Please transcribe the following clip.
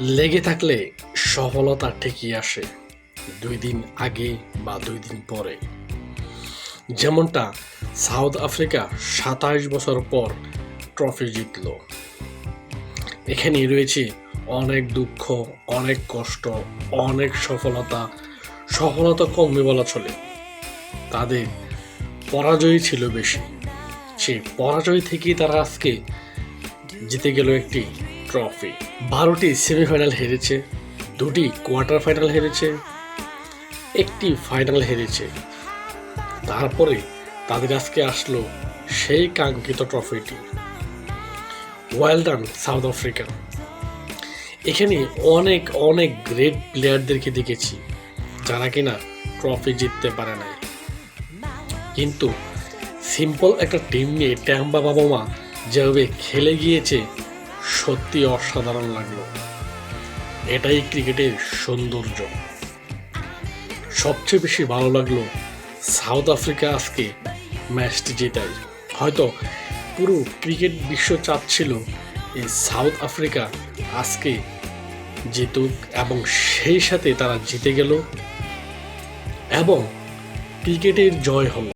লেগে থাকলে সফলতা ঠিকই আসে, দুই দিন আগে বা দুই দিন পরে। যেমনটা সাউথ আফ্রিকা সাতাশ বছর পর ট্রফি জিতল। এখানে রয়েছে অনেক দুঃখ, অনেক কষ্ট, অনেক সফলতা সফলতা কমবে বলা চলে। তাদের পরাজয় ছিল বেশি। সেই পরাজয় থেকেই তারা আজকে জিতে গেল একটি ট্রফি বারোটি সেমিফাইনাল হেরেছে, দুটি কোয়ার্টার ফাইনাল হেরেছে, একটি ফাইনাল হেরেছে। তারপরে তাদের আজকে আসলো সেই কাঙ্ক্ষিত ট্রফিটি ওয়েল ডান সাউথ আফ্রিকা এখানে অনেক অনেক গ্রেট প্লেয়ারদেরকে দেখেছি, যারা কিনা ট্রফি জিততে পারে নাই। কিন্তু সিম্পল একটা টিম নিয়ে ট্যাম্বা বাবা মা যেভাবে খেলে গিয়েছে সত্যি অসাধারণ লাগল। এটাই ক্রিকেটের সৌন্দর্য। সবচেয়ে বেশি ভালো লাগল সাউথ আফ্রিকা আজকে ম্যাচটি জেতায়। হয়তো পুরো ক্রিকেট বিশ্ব চাচ্ছিল এই সাউথ আফ্রিকা আজকে জিতুক এবং সেই সাথে তারা জিতে গেল এবং ক্রিকেটের জয় হলো।